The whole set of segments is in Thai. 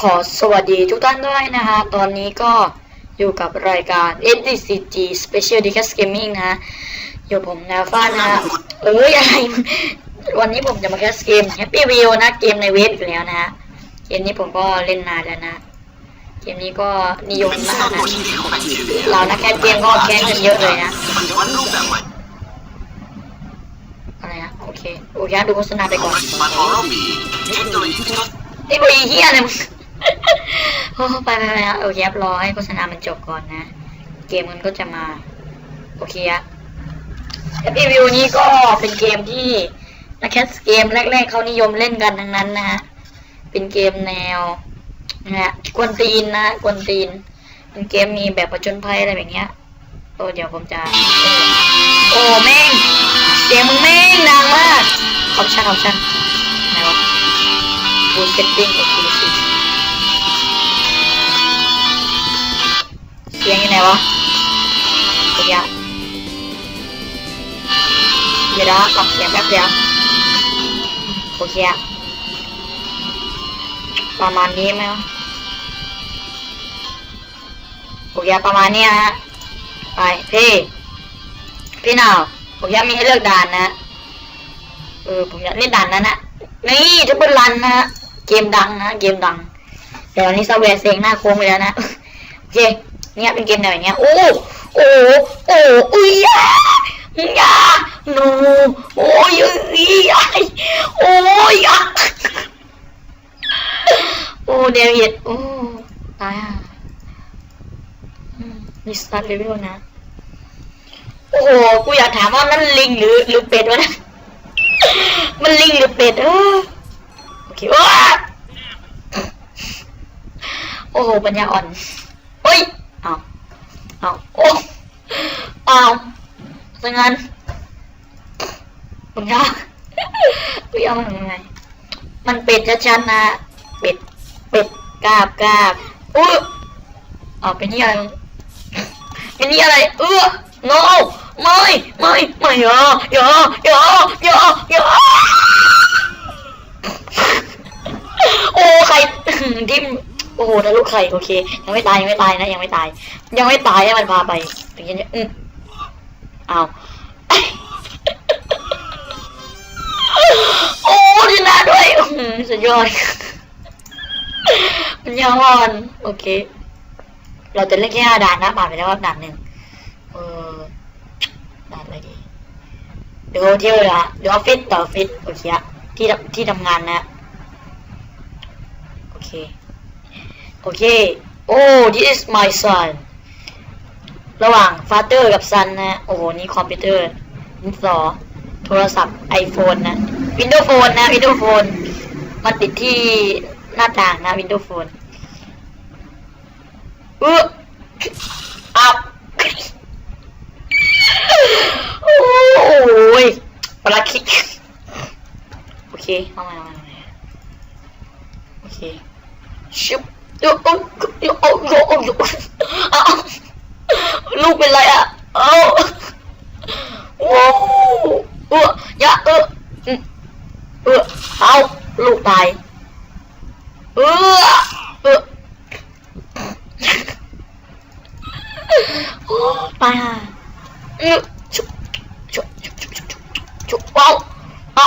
ขอสวัสดีทุกท่านด้วยนะฮะตอนนี้ก็อยู่กับรายการ SDCG Special d e c a s Gaming นะ อยู่ผมนาฟ้านะ เอ้ยอะไร วันนี้ผมจะมาแคสเกม Happy Wheel นะ เกมในเว็บอีกแล้วนะฮะ เกมนี้ผมก็เล่นนานแล้วนะ เกมนี้ก็นิยมมากนะเรานักแคสเกมก็แคสกันเยอะเลยนะอะไรนะโอเค โอเคดูโฆษณาไปก่อนมาทอร์มีเทคโนโลยีที่ทดไอ้บอยเฮียเลยมึง โอ้ไปไปไปโอเคครับรอให้โฆษณามันจบก่อนนะ เกมมันก็จะมา โอเคอะแฮปปี้วิวนี้ก็เป็นเกมที่นักแคสเกมแรก ๆเขานิยมเล่นกันทั้งนั้นนะฮะ เป็นเกมแนวนะฮะกวนตีนนะกวนตีน เป็นเกมมีแบบประจนภัยอะไรแบบเนี้ยโอ้เดี๋ยวผมจะ โอ้แม่งเสียงมึงแม่งดังมากออปชั่นออปชั่นไหนวะฟูลเซตติ้งโอเคสิ สียงอยู่ไหนวะโอเคอะเดี๋ยวนะปรับเสียงแป๊บเดียวโอเคประมาณนี้ไหมวะโอเคประมาณนี้ฮะไปพี่พี่หนาวผมอยากมีให้เลือกด่านนะเออผมอยากเล่นด่านนั้นนะนี่จะเป็นรันนะเกมดังนะเกมดังแต่วันนี้ซาเวร์เซ็งหน้าโค้งไปแล้วนะโอเค เนี่ยเป็นเกมแนวอย่างเงี้ยโอ้โอ้โอ้อุ้ยยายาหนูโอ้ยอุ้ยยาโอ้ยยาโอ้เดวิดโอ้ตายอะอืมมีสตาร์ทเลเวลนะ โอ้โหกูอยากถามว่านั่นลิงหรือหรือเป็ดวะนะมันลิงหรือเป็ดเออโอเคว้าโอ้โหปัญญาอ่อน เอาโอ้เอาซะงั้นปัญญากูเอามันยังไง มันเป็ดชัดๆนะเป็ด เป็ดกราบกราบอุ้ยเอาเป็นนี่อะไรเป็นนี่อะไรเออ no ไม่ ไม่ ไม่ยอยอยอยอย่า ไข่โอเค ยังไม่ตายยังไม่ตายนะยังไม่ตาย ยังไม่ตายให้มันพาไปอย่างเงี้ยอืมเอาโอ้ชนะด้วยอื้อหือสุดยอดมันยอดโอเค เราจะเล่นแค่ห้าด่านนะผ่านไปแล้วรับด่านหนึ่งเออด่านอะไรดีเดี๋ยวเที่ยวเลยอะเดี๋ยวออฟฟิศต่อออฟฟิศโอเคะที่ที่ทำงานนะโอเค อเค โอ้ this is my son ระหว่าง father กับ son นะ โอ้โห นี่คอมพิวเตอร์ดินสอโทรศัพท์ iPhone นะ Windows Phone นะ Windows Phone มันติดที่หน้าต่างนะ Windows Phone เอออับโอ้ยปลาคิกโอเคเอามาเอามาเอามาโอเคชุบ โอ้โอ้โอ้โอ้โอ้โอ้เอาลูกเป็นไรอะเอาโอ้เอออย่าเออเออเอาลูกตายเออเออโอ้ตายห่าเออชุบชุบชุบชุบชุบชุบชุบเอาเอา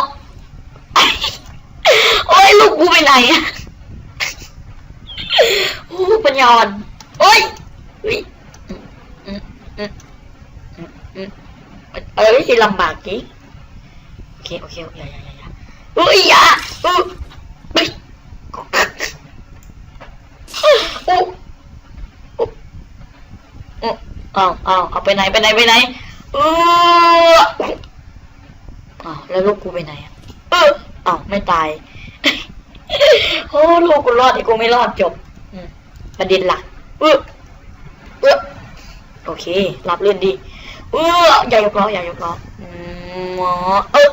โอ้ยลูกกูไปไหนอะโอ้ ปัญญาอ่อนโอ้ยเฮ้ยอืมอืมอืมอืมเอ้ยลำบากจริงโอเคโอเคโอเคอย่าอย่าอย่าเฮ้ยอย่าเออเฮ้ยโอ้โอ้โอเอาเอาเอาไปไหนไปไหนไปไหนเอออ้าแล้วลูกกูไปไหนอะเอออ้าวไม่ตายโอ้ลูกกูรอดไอ้กูไม่รอดจบ ประเด็นหลักเออเออโอเค รับเลื่อนดี เอออย่ายกล้ออย่ายกล้ออืมหมอเออ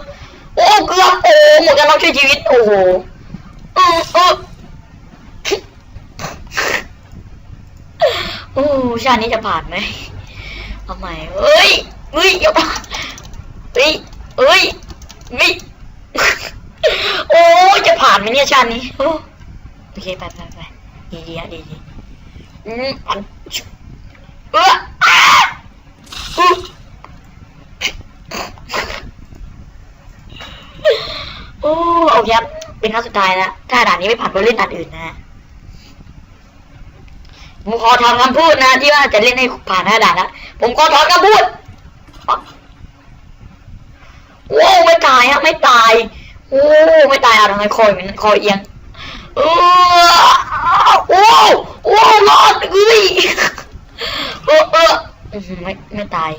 โอ้เกือบโอ้หมดกันเราช่วยชีวิต โอ้โหเออเออโอ้ชาตินี้จะผ่านไหมเอาใหม่เอ้ยเฮ้ยอย่าผ่านเฮ้ยเฮ้ยเฮ้ยโอ้จะผ่านไหมเนี่ยชาตินี้โอเคไปไปไปดีดีฮะดีดี อืมเออโอ้โอเคครับเป็นครั้งสุดท้ายแล้วถ้าด่านนี้ไม่ผ่านก็เล่นด่านอื่นนะผมขอถอนคำพูดนะ ที่ว่าจะเล่นให้ผ่านห้าด่านนะผมขอถอนคำพูดโอ้ไม่ตายฮะไม่ตายโอ้ไม่ตายอะทำไมคอยมันคอยเอียงเออโอ้โอ้รอดเอ้ยเออเอออื้อหือ ไม่ตาย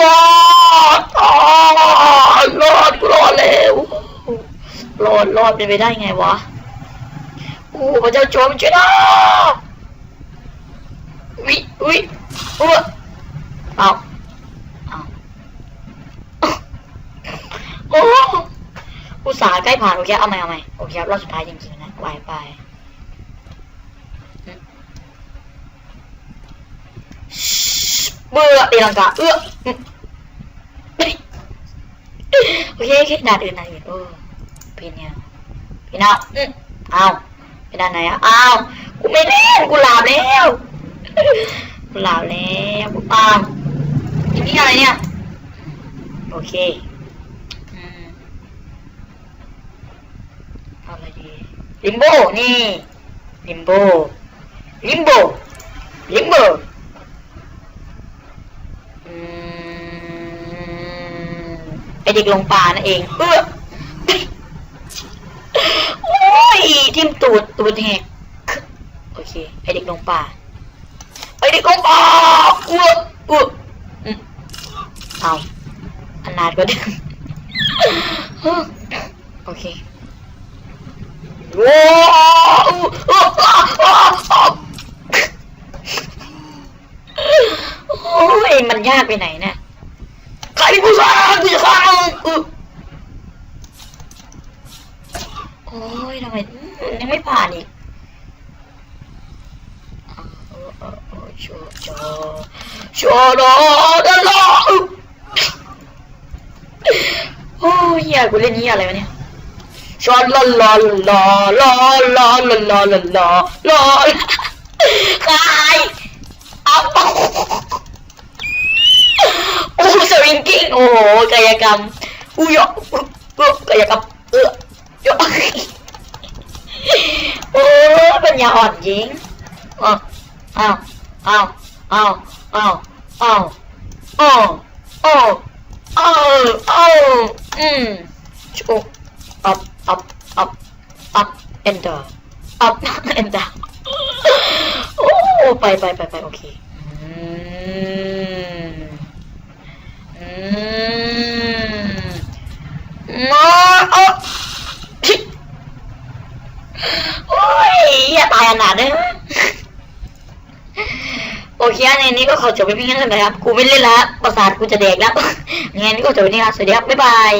รอดอ๋อรอดรอดแล้วรอดรอดเป็นไปได้ไงวะโอ้พระเจ้าช่วยมันช่วยนะวิวิเออเอาเอาโอ้อุตส่าห์ใกล้ผ่านโอเคเอาใหมเอาใหมโอเคครับรอบสุดท้ายจริงๆนะไปไปอืม เบื่อตีลังกาเอื้อโอเคโอเคด่านอื่นด่านอื่นโอ้พี่เนี่ยพี่น้าอืมเอาไปด้านไหนอะเอ้ากูไม่เล่นกูหลาบแล้วกูหลาบแล้วอ้าวอันนี้อะไรเนี่ยโอเคเอาอะไรดีลิมโบนี่ลิมโบลิมโบลิมโบ เด็กลงป่านั่นเอง เออโอ้ยทิมตูดตูดแหกโอเค ไอเด็กลงป่า ไอเด็กลงป่าออเอออืมเอาอันนาดก็ดึงโอเคว้โอ้ยมันยากไปไหนเนี่ย กูสร้างกูจะสร้างอึโอ้ยทำไมยังไม่ผ่านอีกอ่าเออเออเออโชว์โชว์โชว์ดอดลออึโอ้ยเฮียกูเล่นเฮียอะไรวะเนี่ยชอนลอลอลอลอลอลอลอลอลอลอคายเอาโอ้ส วิงกิ้งโอ้โหกายกรรมอู้ยออกายกรรมเออยโอ้ปัญญาอ่อนจริงอ้าวอ้าวอ้าวอ้าวอ้าวอ้าวอ้าวอ้าวอ้าวอ้าวอืมโช up up up up and down up and down โอ้ไปไปไปไปโอเคอืมอืม มาเอาโอ้ยอย่าตายอนาถเลยโอเคในนี้ก็ขอจบไปเพียงเท่านี้นะครับ กูไม่เล่นละประสาทกูจะแดกแล้วงั้นก็จบไปนี่ครับสวัสดีครับ บ๊ายบาย